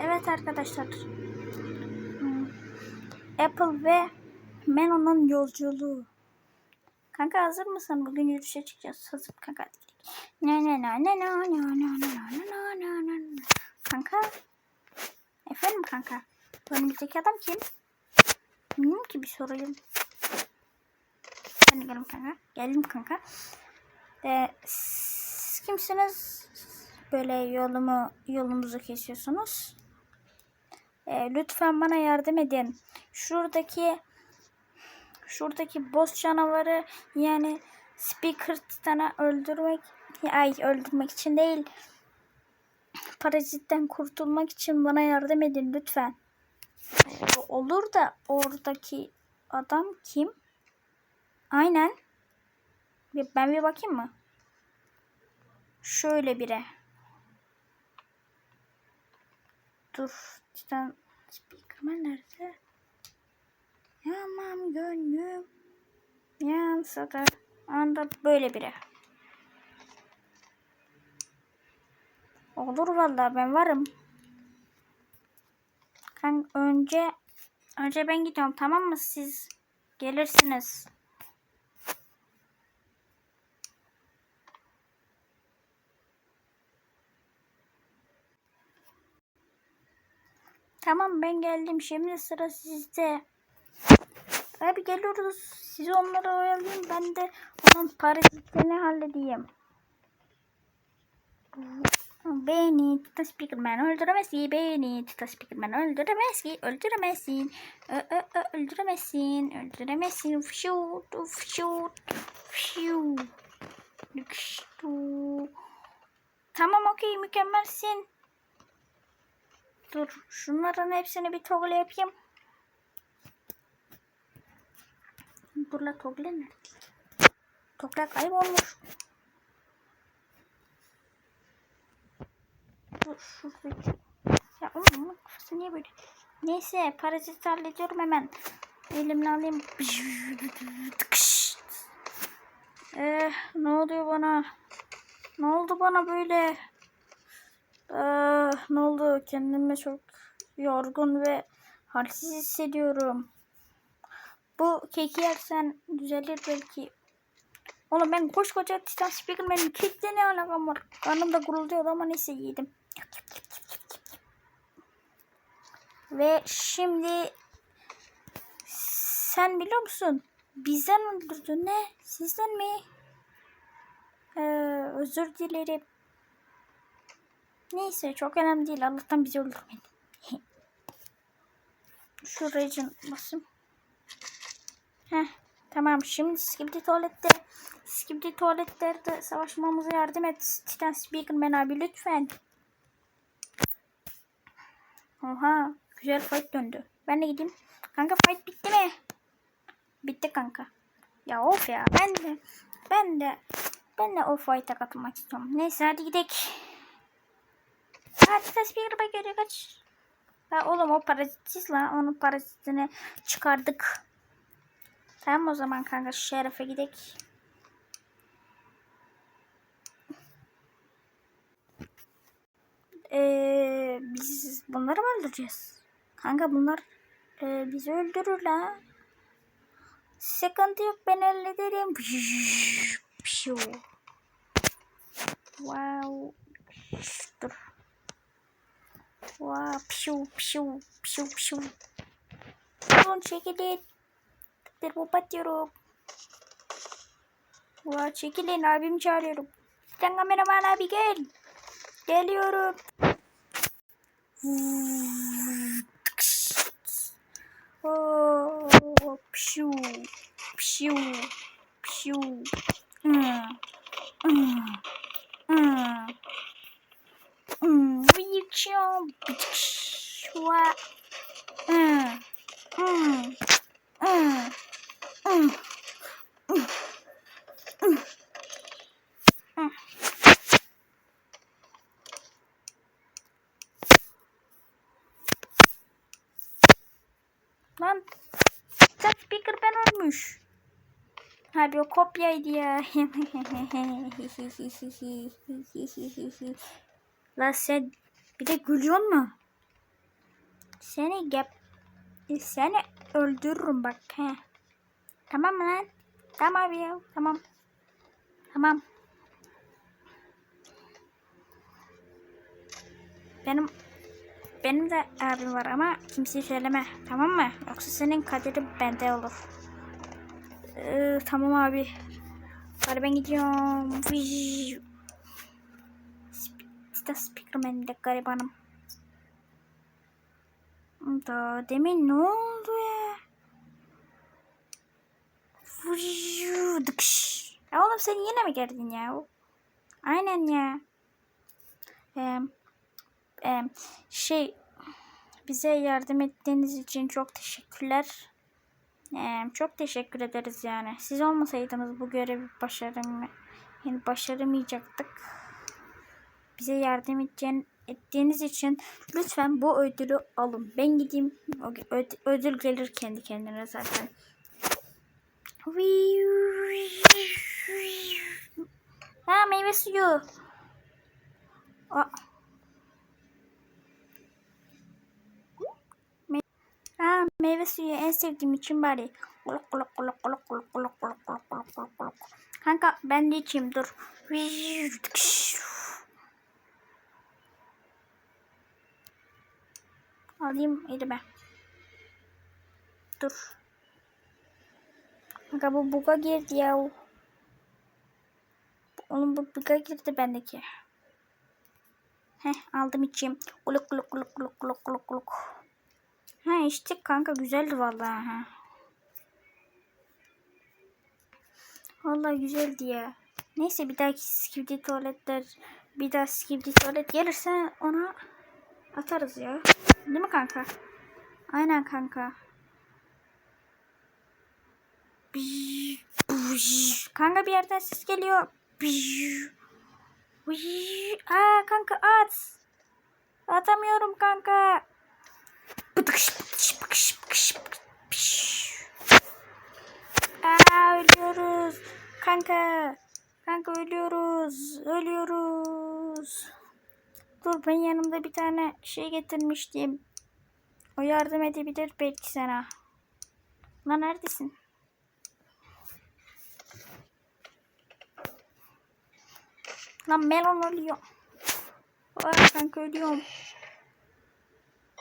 Evet arkadaşlar. Hmm. Apple ve Meno'nun yolculuğu. Kanka hazır mısın? Bugün yürüyüşe çıkacağız. Hazır kanka. Ne ne ne ne ne ne ne ne ne ne ne ne Kanka. Efendim kanka. Bu önümüzdeki adam kim? Bilmiyorum ki bir sorayım. Ben de geldim kanka. Geldim kanka. Ee, siz kimsiniz? Böyle yolumu yolumuzu kesiyorsunuz. Ee, lütfen bana yardım edin. Şuradaki şuradaki boss canavarı yani Speaker Titan'ı öldürmek ay öldürmek için değil parazitten kurtulmak için bana yardım edin lütfen. Olur da oradaki adam kim? Aynen. Ben bir bakayım mı? Şöyle bire. Dur. Titan Speakerman nerede? Yamam gönlüm yansa da anda böyle biri. Olur vallahi ben varım. Kan önce önce ben gidiyorum tamam mı siz gelirsiniz. Tamam ben geldim. Şimdi sıra sizde. Abi geliyoruz. Siz onları oyalayın. Ben de onun parazitlerini halledeyim. Beni Tita Speakerman öldüremezsin. Beni Tita Speakerman öldüremezsin. Öldüremezsin. Ö, ö, ö, öldüremezsin. Öldüremezsin. Fşut. Fşut. Fşut. Tamam okey mükemmelsin. Dur şunların hepsini bir toggle yapayım. Dur la toggle nerede? Toggle kaybolmuş. Dur şuradaki. Ya oğlum bunun kafası niye böyle? Neyse parazit hallediyorum hemen. Elimle alayım. Eh, ne oluyor bana? Ne oldu bana böyle? Ah, ne oldu? Kendimi çok yorgun ve halsiz hissediyorum. Bu keki yersen düzelir belki. Oğlum ben koskoca Titan Speakerman'in kekle ne alakam var? Karnım da gurulduyordu ama neyse yedim. Ve şimdi sen biliyor musun? Bizden öldürdün ne? Sizden mi? Ee, özür dilerim. Neyse çok önemli değil. Allah'tan bizi öldürmeyin. Şu region basayım. Heh, tamam şimdi Skibidi tuvalette Skibidi tuvaletlerde savaşmamıza yardım et. Titan Speakerman abi lütfen. Oha güzel fight döndü. Ben de gideyim. Kanka fight bitti mi? Bitti kanka. Ya of ya ben de ben de ben de o fight'a katılmak istiyorum. Neyse hadi gidelim. Ses bir araba geliyor kaç. Ha oğlum o parazitsiz lan. Onun parazitini çıkardık. Tamam o zaman kanka şerefe gidelim. Ee, biz bunları mı öldüreceğiz? Kanka bunlar e, bizi öldürür la. Sıkıntı yok ben hallederim. Wow. Dur. Wah, pshu, pshu, pshu, pshu. Don't shake it. Tırpapatıyorum. Vah, çekilin abim çağırıyorum. Sen kameraman abi gel. Geliyorum. Oh, pshu, pshu, pshu. Hmm. Hmm. Hmm. Reaching. Şua. Hmm. Hmm. Hmm. Hmm. Lan sen speaker ben ölmüş. Hadi o kopyaydı ya. La sen Bir de gülüyor mu? Seni gep seni öldürürüm bak he. Tamam lan? Tamam ya. Tamam. Tamam. Benim benim de abim var ama kimseye söyleme. Tamam mı? Yoksa senin kaderin bende olur. Ee, tamam abi. Hadi ben gidiyorum. Vıy. İşte Speakerman de garibanım. Da demin ne oldu ya? Ya oğlum sen yine mi geldin ya? Aynen ya. Ee, e, şey bize yardım ettiğiniz için çok teşekkürler. Ee, çok teşekkür ederiz yani. Siz olmasaydınız bu görevi başaram yani başaramayacaktık bize yardım edeceğin, ettiğiniz için lütfen bu ödülü alın. Ben gideyim. Ödül gelir kendi kendine zaten. Ha meyve suyu. Aa. Ha meyve suyu en sevdiğim için bari. Kanka ben de içeyim dur. Alayım elime. Dur. Kanka bu buga girdi ya. Onun bu buga girdi bendeki. Heh aldım içeyim. Kuluk kuluk kuluk kuluk kuluk kuluk kuluk. Ha içtik kanka güzeldi vallahi ha. Vallahi güzeldi ya. Neyse bir dahaki skibidi tuvaletler bir daha skibidi tuvalet gelirse ona atarız ya. Değil mi kanka? Aynen kanka. Kanka bir yerden ses geliyor. Aa kanka at. Atamıyorum kanka. Aa ölüyoruz. Kanka. Kanka ölüyoruz. Ölüyoruz. Dur ben yanımda bir tane şey getirmiştim. O yardım edebilir belki sana. Lan neredesin? Lan melon ölüyor. Aa kanka ölüyorum.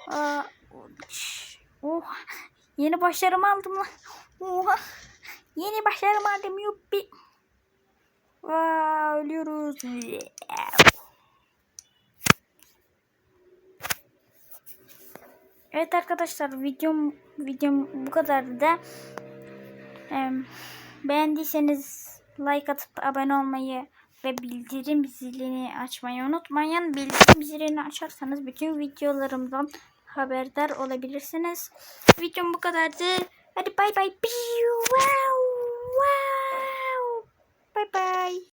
Aa, oh, yeni başarımı aldım lan. Oha. Yeni başarımı aldım yuppi. Aa, ölüyoruz. Evet arkadaşlar videom videom bu kadardı da Ee, beğendiyseniz like atıp abone olmayı ve bildirim zilini açmayı unutmayın. Bildirim zilini açarsanız bütün videolarımdan haberdar olabilirsiniz. Videom bu kadardı. Hadi bay bay. Wow, wow. Bay bay.